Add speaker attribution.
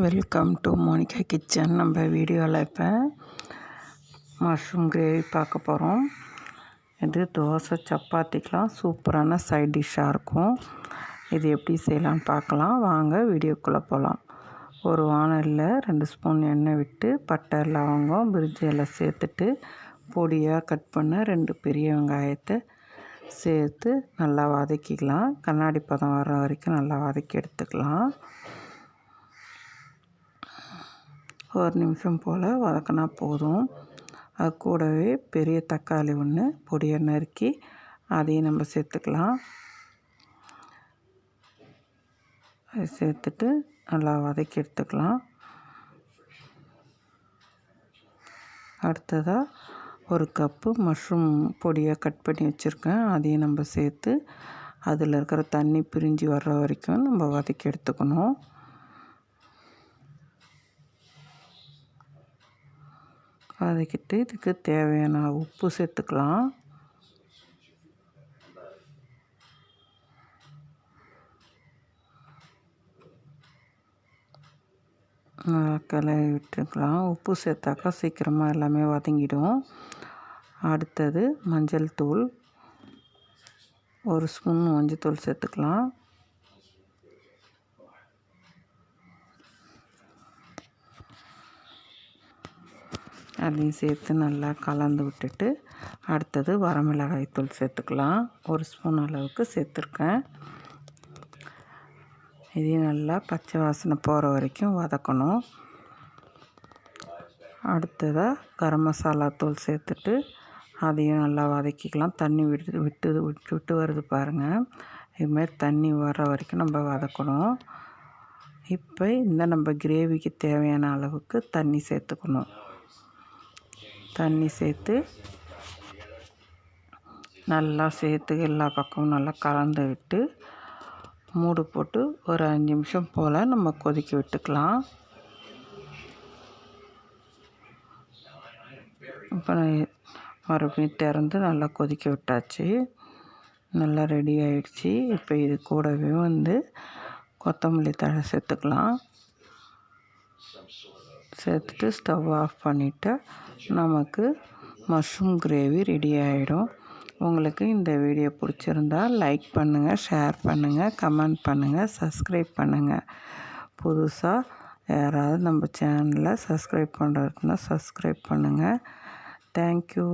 Speaker 1: Welcome to Monica kitchen நம்ம வீடியோவில் இப்போ மஷ்ரூம் கிரேவி பார்க்க போகிறோம் இது தோசை சப்பாத்திக்கெலாம் சூப்பரான சைட் டிஷ்ஷாக இருக்கும். இது எப்படி செய்யலாம்னு பார்க்கலாம். வாங்க வீடியோக்குள்ளே போகலாம் ஒரு வானலில் ரெண்டு ஸ்பூன் எண்ணெய் விட்டு பட்டை லவங்கம் பிரிஞ்சி எல்லாம் சேர்த்துட்டு பொடியாக கட் பண்ண ரெண்டு பெரிய வெங்காயத்தை சேர்த்து நல்லா வதக்கிக்கலாம். கண்ணாடி பதம் வர வரைக்கும் நல்லா வதக்கி எடுத்துக்கலாம். ஒரு நிமிஷம் போல் வதக்கினா போதும். அது கூடவே பெரிய தக்காளி ஒன்று பொடியை நறுக்கி அதையும் நம்ம சேர்த்துக்கலாம். அதை சேர்த்துட்டு நல்லா வதக்கி எடுத்துக்கலாம். அடுத்ததாக ஒரு கப்பு மஷ்ரூம் பொடியை கட் பண்ணி வச்சுருக்கேன். அதையும் நம்ம சேர்த்து அதில் இருக்கிற தண்ணி பிரிஞ்சு வர்ற வரைக்கும் நம்ம வதக்கி எடுத்துக்கணும். வதக்கிட்டு இதுக்கு தேவையான உப்பு சேர்த்துக்கலாம். கிளறி விட்டுக்கலாம். உப்பு சேர்த்தாக்கா சீக்கிரமாக எல்லாமே வதங்கிடும். அடுத்தது மஞ்சள் தூள். ஒரு ஸ்பூன் மஞ்சள் தூள் சேர்த்துக்கலாம். அதையும் சேர்த்து நல்லா கலந்து விட்டுட்டு அடுத்தது வரமிளகாய் தூள் சேர்த்துக்கலாம். ஒரு ஸ்பூன் அளவுக்கு சேர்த்துருக்கேன். இதையும் நல்லா பச்சை வாசனை போகிற வரைக்கும் வதக்கணும். அடுத்ததாக கரம் மசாலா தூள் சேர்த்துட்டு அதையும் நல்லா வதக்கிக்கலாம். தண்ணி விட்டு விட்டு விட்டு விட்டு வருது பாருங்கள் இதுமாரி தண்ணி வர வரைக்கும் நம்ம வதக்கணும். இப்போ இந்த நம்ம கிரேவிக்கு தேவையான அளவுக்கு தண்ணி சேர்த்துக்கணும். தண்ணி சேர்த்து நல்லா சேர்த்து எல்லா பக்கமும் நல்லா கலந்து விட்டு மூடு போட்டு ஒரு அஞ்சு நிமிஷம் போல் நம்ம கொதிக்க விட்டுக்கலாம். இப்போ மறுபடியும் திறந்து நல்லா கொதிக்க விட்டாச்சு. நல்லா ரெடி ஆகிடுச்சி இப்போ இது கூடவே வந்து கொத்தமல்லி தழை சேர்த்துக்கலாம். சேர்த்துட்டு ஸ்டவ் ஆஃப் பண்ணிவிட்டு நமக்கு மஷ்ரூம் கிரேவி ரெடி ஆகிடும் உங்களுக்கு இந்த வீடியோ பிடிச்சிருந்தா லைக் பண்ணுங்கள் ஷேர் பண்ணுங்கள் கமெண்ட் பண்ணுங்கள் சப்ஸ்கிரைப் பண்ணுங்கள் புதுசாக யாராவது நம்ம சேனலை சப்ஸ்கிரைப் பண்ணுறதுனா சப்ஸ்கிரைப் பண்ணுங்கள் தேங்க்யூ